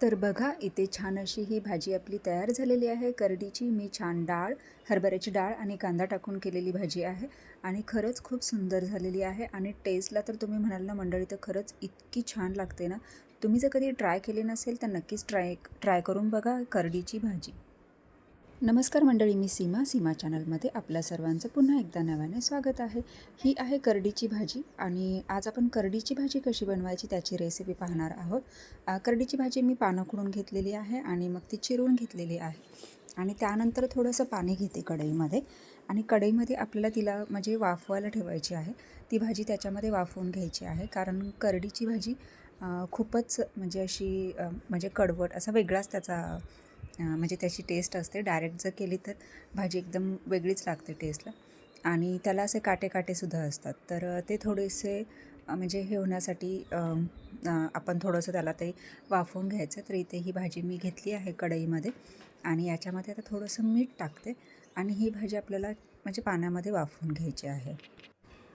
तर बघा इथे छान अशी ही भाजी आपली तयार झालेली आहे. करडीची मी छान डाळ हरभऱ्याची डाळ आणि कांदा टाकून केलेली भाजी आहे आणि खरंच खूप सुंदर झालेली आहे आणि टेस्टला तर तुम्ही म्हणाल ना मंडळी तर खरंच इतकी छान लागते ना. तुम्ही जर कधी ट्राय केली नसेल तर नक्कीच ट्राय ट्राय करून बघा करडीची भाजी. नमस्कार मंडळी मी सीमा. सीमा चॅनलमध्ये आपल्या सर्वांचं पुन्हा एकदा नव्याने स्वागत आहे. ही आहे करडीची भाजी आणि आज आपण करडीची भाजी कशी बनवायची त्याची रेसिपी पाहणार आहोत. करडीची भाजी मी पानं खुडून घेतलेली आहे आणि मग ती चिरून घेतलेली आहे. आणि त्यानंतर थोडंसं पाणी घेते कढईमध्ये आणि कढईमध्ये आपल्याला तिला म्हणजे वाफवायला ठेवायची आहे. ती भाजी त्याच्यामध्ये वाफवून घ्यायची आहे. कारण करडीची भाजी खूपच म्हणजे अशी म्हणजे कडवट असा वेगळाच त्याचा म्हणजे त्याची टेस्ट असते. डायरेक्ट जर केली तर भाजी एकदम वेगळीच लागते टेस्टला आणि त्याला असे काटे काटेसुद्धा असतात. तर ते थोडेसे म्हणजे हे होण्यासाठी आपण थोडंसं त्याला ते वाफवून घ्यायचं. तर इथे ही भाजी मी घेतली आहे कढईमध्ये. आणि याच्यामध्ये आता थोडंसं मीठ टाकते. आणि ही भाजी आपल्याला म्हणजे पाण्यामध्ये वाफवून घ्यायची आहे.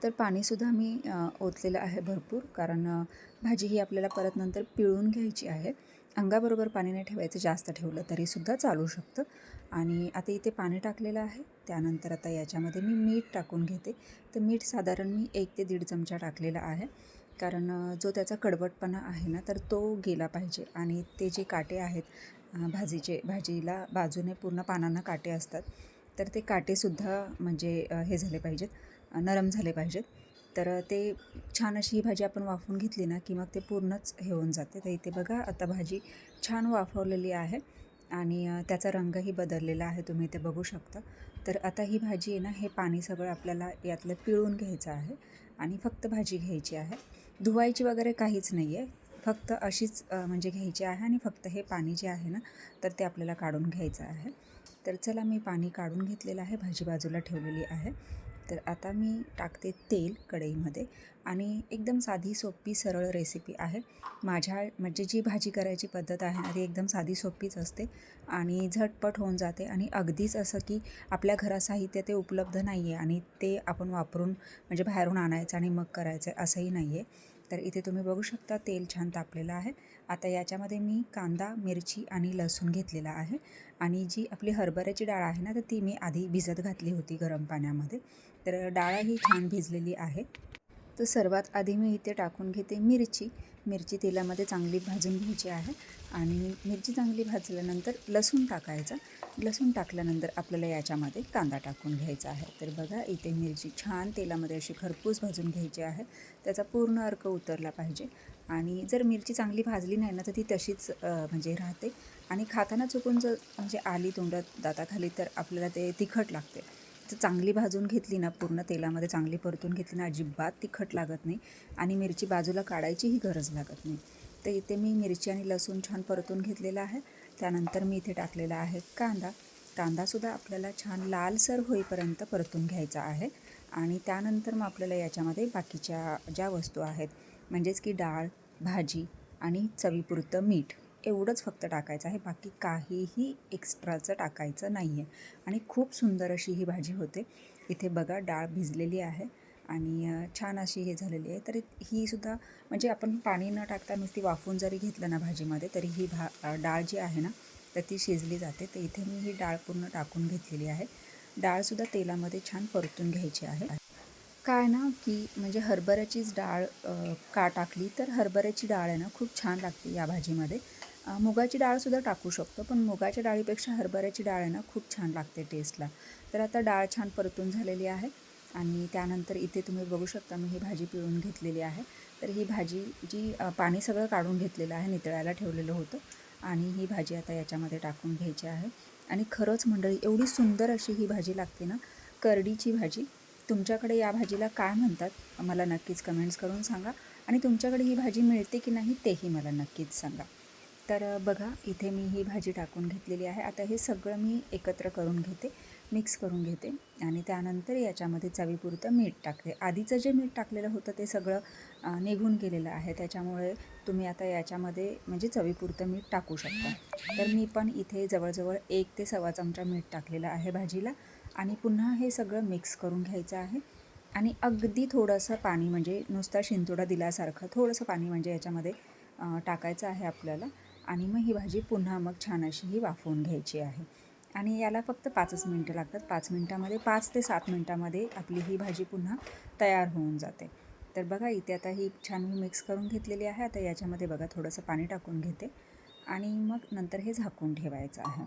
तर पाणीसुद्धा मी ओतलेलं आहे भरपूर. कारण भाजी ही आपल्याला परत नंतर पिळून घ्यायची आहे. अंगाबरोबर पाणी नाही ठेवायचं जास्त ठेवलं तरीसुद्धा चालू शकतं. आणि आता इथे पाणी टाकलेलं आहे. त्यानंतर आता याच्यामध्ये मी मीठ टाकून घेते. तर मीठ साधारण मी एक ते दीड चमचा टाकलेला आहे. कारण जो त्याचा कडवटपणा आहे ना तर तो गेला पाहिजे. आणि ते जे काटे आहेत भाजीचे भाजीला बाजूने पूर्ण पानांना काटे असतात. तर ते काटेसुद्धा म्हणजे हे झाले पाहिजेत नरम झाले पाहिजेत. तर ते छान अशी ही भाजी आपण वाफवून घेतली ना की मग ते पूर्णच हे होऊन जाते. तर इथे बघा आता भाजी छान वाफवलेली आहे आणि त्याचा रंगही बदललेला आहे तुम्ही इथे बघू शकता. तर आता ही भाजी आहे ना हे पाणी सगळं आपल्याला यातलं पिळून घ्यायचं आहे आणि फक्त भाजी घ्यायची आहे. धुवायची वगैरे काहीच नाही आहे. फक्त अशीच म्हणजे घ्यायची आहे आणि फक्त हे पाणी जे आहे ना तर ते आपल्याला काढून घ्यायचं आहे. तर चला मी पाणी काढून घेतलेलं आहे भाजी बाजूला ठेवलेली आहे. तर आता मी टाकते तेल कढईमध्ये आणि एकदम साधी सोपी सरळ रेसिपी आहे. माझ्या म्हणजे जी भाजी करायची पद्धत आहे ना ती एकदम साधी सोपीच असते आणि झटपट होऊन जाते आणि अगदीच असं की आपल्या घरात साहित्य ते उपलब्ध नाही आहे आणि ते आपण वापरून म्हणजे बाहेरून आणायचं आणि मग करायचं असंही नाही आहे तर इथे तुम्ही बघू शकता तेल छान तापलेलं आहे. आता याच्यामध्ये मी कांदा मिरची आणि लसूण घेतलेला आहे आणि जी आपली हरभऱ्याची डाळ आहे ना तर ती मी आधी भिजत घातली होती गरम पाण्यामध्ये. तर डाळ ही छान भिजलेली आहे. तर सर्वात आधी मी इथे टाकून घेते मिरची. मिरची तेलामध्ये चांगली भाजून घ्यायची आहे आणि मिरची चांगली भाजल्यानंतर लसूण टाकायचा. लसूण टाकल्यानंतर आपल्याला याच्यामध्ये कांदा टाकून घ्यायचा आहे. तर बघा इथे मिरची छान तेलामध्ये अशी खरपूस भाजून घ्यायची आहे. त्याचा पूर्ण अर्क उतरला पाहिजे. आणि जर मिरची चांगली भाजली नाही ना तर ती तशीच म्हणजे राहते. आणि खाताना चुकून जर म्हणजे आली तोंडात दाताखाली तर आपल्याला ते तिखट लागते. तर चांगली भाजून घेतली ना पूर्ण तेलामध्ये चांगली परतून घेतली ना अजिबात तिखट लागत नाही आणि मिरची बाजूला काढायचीही गरज लागत नाही. तर इथे मी मिरची आणि लसूण छान परतून घेतलेला आहे. त्यानंतर मी इथे टाकलेला आहे कांदा. कांदासुद्धा आपल्याला छान लालसर होईपर्यंत परतून घ्यायचा आहे आणि त्यानंतर मग आपल्याला याच्यामध्ये बाकीच्या ज्या वस्तू आहेत म्हणजेच की डाळ भाजी आणि चवीपुरतं मीठ एवढंच फक्त टाकायचं आहे बाकी काहीही एक्स्ट्राचं टाकायचं नाही आहे आणि खूप सुंदर अशी ही भाजी होते. इथे बघा डाळ भिजलेली आहे आणि छान अशी हे झालेली आहे. तर ही सुद्धा म्हणजे आपण पाणी न टाकता नुसती वाफून जरी घेतलं ना भाजीमध्ये तरी ही भा डाळ जी आहे ना तर ती शिजली जाते. तर इथे मी ही डाळ पूर्ण टाकून घेतलेली आहे. डाळसुद्धा तेलामध्ये छान परतून घ्यायची आहे. काय ना की म्हणजे हरभऱ्याचीच डाळ का टाकली तर हरभऱ्याची डाळ आहे ना खूप छान लागते या भाजीमध्ये. मुगाची डाळसुद्धा टाकू शकतो पण मुगाच्या डाळीपेक्षा हरभऱ्याची डाळ आहे ना खूप छान लागते टेस्टला तर आता डाळ छान परतून झालेली आहे आणि त्यानंतर इथे तुम्ही बघू शकता मी ही भाजी पिळून घेतलेली आहे. तर ही भाजी जी पाणी सगळं काढून घेतलेलं आहे नितळायला ठेवलेलं होतं आणि ही भाजी आता याच्यामध्ये टाकून घ्यायची आहे. आणि खरंच मंडळी एवढी सुंदर अशी ही भाजी लागते ना करडीची भाजी. तुमच्याकडे या भाजीला काय म्हणतात मला नक्कीच कमेंट्स करून सांगा आणि तुमच्याकडे ही भाजी मिळते की नाही तेही मला नक्कीच सांगा. तर बघा इथे मी ही भाजी टाकून घेतलेली आहे. आता हे सगळं मी एकत्र करून घेते मिक्स करून घेते आणि त्यानंतर याच्यामध्ये चवीपुरतं मीठ टाकते. आधीचं जे मीठ टाकलेलं होतं ते सगळं निघून गेलेलं आहे. त्याच्यामुळे तुम्ही आता याच्यामध्ये म्हणजे चवीपुरतं मीठ टाकू शकता. तर मी पण इथे जवळजवळ एक ते सव्वा चमचा मीठ टाकलेलं आहे भाजीला आणि पुन्हा हे सगळं मिक्स करून घ्यायचं आहे. आणि अगदी थोडंसं पाणी म्हणजे नुसता शिंतोडा दिल्यासारखं थोडंसं पाणी म्हणजे याच्यामध्ये टाकायचं आहे आपल्याला. आणि मग ही भाजी पुन्हा मग छान अशी ही वाफवून घ्यायची आहे. आणि याला फक्त पाचच मिनटं लागतात. पाच मिनटामध्ये पाच ते सात मिनटामध्ये आपली ही भाजी पुन्हा तयार होऊन जाते. तर बघा इथे आता ही छान मी मिक्स करून घेतलेली आहे. आता याच्यामध्ये बघा थोडंसं पाणी टाकून घेते. आणि मग नंतर हे झाकून ठेवायचं आहे.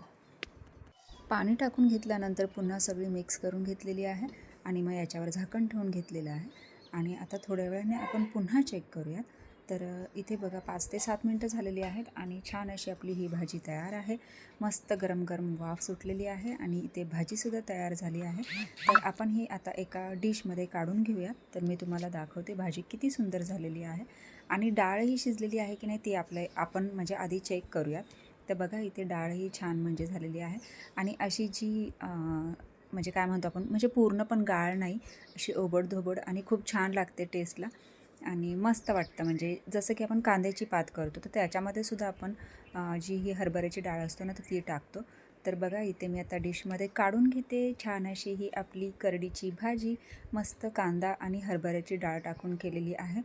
पाणी टाकून घेतल्यानंतर पुन्हा सगळी मिक्स करून घेतलेली आहे आणि मग याच्यावर झाकण ठेवून घेतलेलं आहे. आणि आता थोड्या वेळाने आपण पुन्हा चेक करूयात. तर इथे बघा पाच ते सात मिनटं झालेली आहेत आणि छान अशी आपली ही भाजी तयार आहे. मस्त गरम गरम वाफ सुटलेली आहे आणि इथे भाजीसुद्धा तयार झाली आहे. तर आपण ही आता एका डिशमध्ये काढून घेऊयात. तर मी तुम्हाला दाखवते भाजी किती सुंदर झालेली आहे आणि डाळही शिजलेली आहे की नाही ती आपल्या आपण म्हणजे आधी चेक करूयात. तर बघा इथे डाळही छान म्हणजे झालेली आहे आणि अशी जी म्हणजे काय म्हणतो आपण म्हणजे पूर्ण पण गाळ नाही अशी ओबडधोबड आणि खूप छान लागते टेस्टला आणि मस्त वाटतं. म्हणजे जसं की आपण कांद्याची पात करतो तर त्याच्यामध्ये सुद्धा आपण जी ही हरभऱ्याची डाळ असतो ना तर ती टाकतो. तर बघा इथे मी आता डिशमध्ये काढून घेते. छान अशी ही आपली करडीची भाजी मस्त कांदा आणि हरभऱ्याची डाळ टाकून केलेली आहे.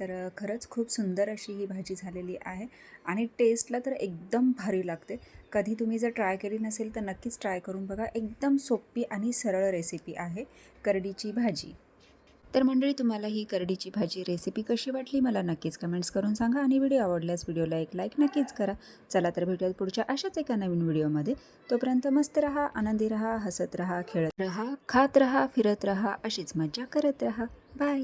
तर खरंच खूप सुंदर अशी ही भाजी झालेली आहे आणि टेस्टला तर एकदम भारी लागते. कधी तुम्ही जर ट्राय केली नसेल तर नक्कीच ट्राय करून बघा. एकदम सोपी आणि सरळ रेसिपी आहे करडीची भाजी. तर मंडळी तुम्हाला ही करडीची भाजी रेसिपी कशी वाटली मला नक्कीच कमेंट्स करून सांगा आणि व्हिडिओ आवडल्यास व्हिडिओला एक लाईक नक्कीच करा. चला तर भेटूयात पुढच्या अशाच एका नवीन व्हिडिओमध्ये तोपर्यंत मस्त रहा आनंदी रहा हसत रहा खेळत रहा खात रहा फिरत रहा अशीच मज्जा करत रहा. बाय